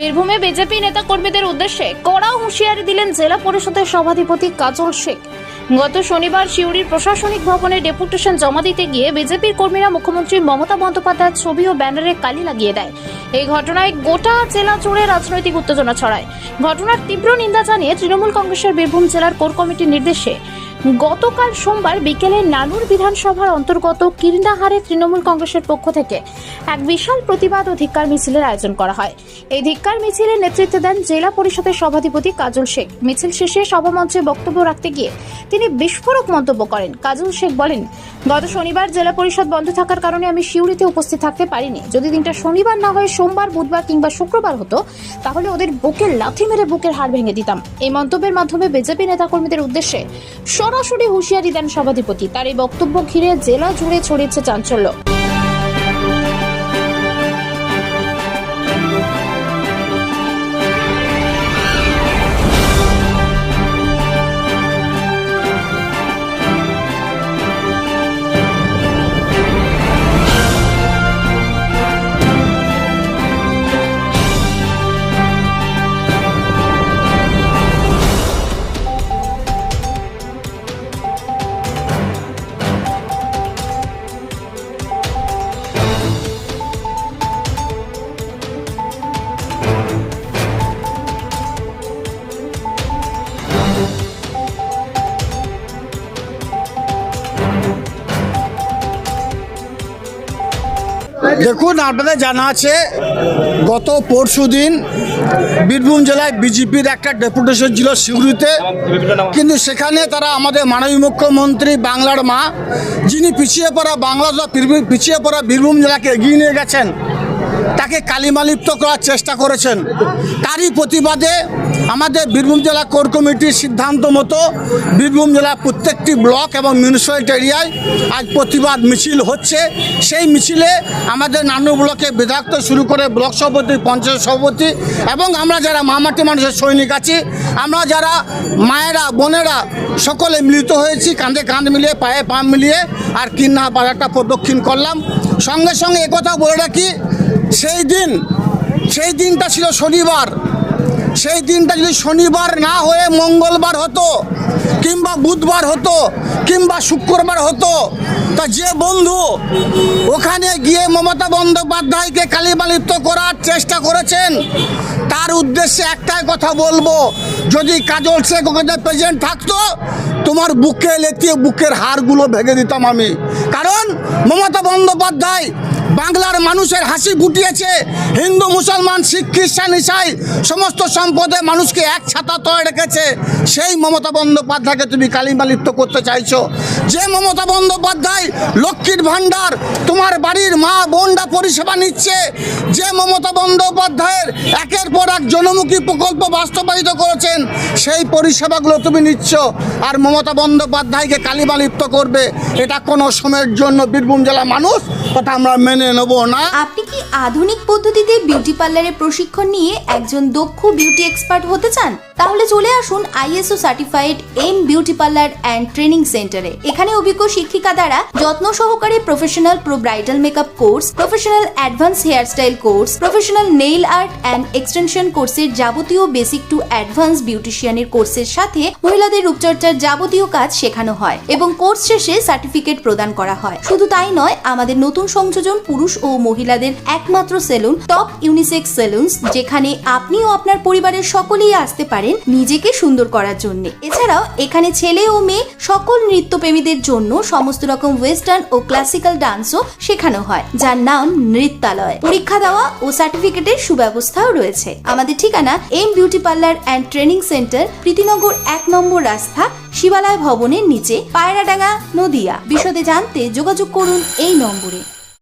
বীরভূমে বিজেপি নেতা কর্মীদের উদ্দেশ্যে কড়া হুঁশিয়ারি দিলেন জেলা পরিষদের সভাধিপতি কাজল শেখ। গত শনিবার সিউড়ির প্রশাসনিক ভবনে ডেপুটেশন জমা দিতে গিয়ে বিজেপির কর্মীরা মুখ্যমন্ত্রী মমতা বন্দ্যোপাধ্যায়ের ছবি ও ব্যানারে কালি লাগিয়ে দেয়। এই ঘটনায় গোটা জেলা জুড়ে রাজনৈতিক উত্তেজনা ছড়ায়। ঘটনার তীব্র নিন্দা জানিয়ে তৃণমূল কংগ্রেসের বীরভূম জেলার কোর কমিটির নির্দেশে গতকাল সোমবার বিকেলে নানুর বিধানসভার অন্তর্গত কিরনাহারে তৃণমূল কংগ্রেসের পক্ষ থেকে এক বিশাল প্রতিবাদ ও ধিক্কার মিছিলের আয়োজন করা হয়। এই ধিক্কার মিছিলে নেতৃত্ব দেন জেলা পরিষদের সভাধিপতি কাজল শেখ। মিছিল শেষে সভামঞ্চে বক্তব্য রাখতে গিয়ে তিনি বিস্ফোরক মন্তব্য করেন। কাজল শেখ বলেন, গত শনিবার জেলা পরিষদ বন্ধ থাকার কারণে আমি শিউরিতে উপস্থিত থাকতে পারিনি। যদি দিনটা শনিবার না হয়ে, সোমবার, বুধবার কিংবা শুক্রবার হতো, তাহলে ওদের বুকের লাথি মেরে বুকের হাড় ভেঙে দিতাম। এই মন্তব্যের মাধ্যমে বিজেপি নেতাকর্মীদের উদ্দেশ্যে সরাসরি হুঁশিয়ারি দেন সভাধিপতি। তার এই বক্তব্য ঘিরে জেলা জুড়ে ছড়িয়েছে চাঞ্চল্য। দেখুন, আপনাদের জানা আছে, গত পরশু দিন বীরভূম জেলায় বিজেপির একটা ডেপুটেশন ছিল সিউড়িতে। কিন্তু সেখানে তারা আমাদের মাননীয় মুখ্যমন্ত্রী বাংলার মা, যিনি পিছিয়ে পড়া বাংলা পিছিয়ে পড়া বীরভূম জেলাকে এগিয়ে নিয়ে গেছেন তাকে কালিমালিপ্ত করার চেষ্টা করেছেন। তারই প্রতিবাদে আমাদের বীরভূম জেলা কোর কমিটির সিদ্ধান্ত মতো বীরভূম জেলার প্রত্যেকটি ব্লক এবং মিউনিসিপ্যালিটি এরিয়ায় আজ প্রতিবাদ মিছিল হচ্ছে। সেই মিছিলে আমাদের নানু ব্লকে বিধায়ক শুরু করে ব্লক সভাপতি, পঞ্চায়েত সভাপতি এবং আমরা যারা মামাটি মানুষের সৈনিক আছি, আমরা যারা মায়েরা, বোনেরা সকলে মিলিত হয়েছি, কাঁধে কাঁধ মিলিয়ে, পায়ে পা মিলিয়ে আর কিন্না বাজারটা প্রদক্ষিণ করলাম। সঙ্গে সঙ্গে একথা বলে রাখি সেই দিন, সেই দিনটা ছিল শনিবার। সেই দিনটা যদি শনিবার না হয়ে মঙ্গলবার হতো, কিংবা বুধবার হতো, কিংবা শুক্রবার হতো, তা যে বন্ধু ওখানে গিয়ে মমতা বন্দ্যোপাধ্যায়কে কালিমালিপ্ত করার চেষ্টা করেছেন, তার উদ্দেশ্যে একটাই কথা বলব, যদি কাজল শেখ ওখানে প্রেজেন্ট থাকতো, তোমার বুকে লেতিয়ে বুকের হাড়গুলো ভেঙে দিতাম আমি। কারণ মমতা বন্দ্যোপাধ্যায় বাংলার মানুষের হাসি ফুটিয়েছে। হিন্দু, মুসলমান, শিখ, খ্রিস্টান, ইসাই, সমস্ত সম্পদে মানুষকে এক ছাতা তয় রেখেছে। সেই মমতা বন্দ্যোপাধ্যায়কে তুমি কালিমালিপ্ত করতে চাইছো। যে মমতা বন্দ্যোপাধ্যায় লক্ষ্মীর ভাণ্ডার তোমার বাড়ির মা বোনরা পরিষেবা নিচ্ছে, যে মমতা বন্দ্যোপাধ্যায়ের একের পর এক জনমুখী প্রকল্প বাস্তবায়িত করেছেন, সেই পরিষেবাগুলো তুমি নিচ্ছ। আর মমতা বন্দ্যোপাধ্যায়কে কালিমালিপ্ত করবে, এটা কোনো সময়ের জন্য বীরভূম জেলার মানুষ কথা আমরা মেনে নেব না? আপনি কি আধুনিক পদ্ধতিতে বিউটি পার্লারে প্রশিক্ষণ নিয়ে একজন দক্ষ বিউটি এক্সপার্ট হতে চান? তাহলে চলে আসুন ISO certified M beauty parlour and training সেন্টারে এখানে অভিজ্ঞ শিক্ষিকা দ্বারা যত্ন সহকারে professional pro bridal makeup course professional advance hairstyle course professional nail art and extension কোর্সের যাবতীয় বেসিক টু অ্যাডভান্স বিউটিশিয়ানের কোর্সের সাথে মহিলাদের রূপচর্চার যাবতীয় কাজ শেখানো হয় এবং কোর্স শেষে সার্টিফিকেট প্রদান করা হয়। শুধু তাই নয়, আমাদের নতুন সংযোজন পুরুষ ও মহিলাদের একমাত্র সেলুন, টপ ইউনিসেক্স সেলুনস, যেখানে আপনি ও আপনার পরিবারের সকলেই আসতে পারেন নিজেকে সুন্দর করার জন্য। এছাড়াও এখানে ছেলে ও মেয়ে সকল নৃত্যপ্রেমীদের জন্য সমস্ত রকম ওয়েস্টার্ন ও ক্লাসিক্যাল ডান্সও শেখানো হয়, যার নাম নৃত্যালয়। পরীক্ষা দেওয়া ও সার্টিফিকেটের সুব্যবস্থাও রয়েছে। আমাদের ঠিকানা M beauty parlour and training centre Pritinagar এক নম্বর রাস্তা, শিবালয় ভবনের নিচে, পায়রাডাঙ্গা, নদিয়া। বিশদে জানতে যোগাযোগ করুন এই নম্বরে।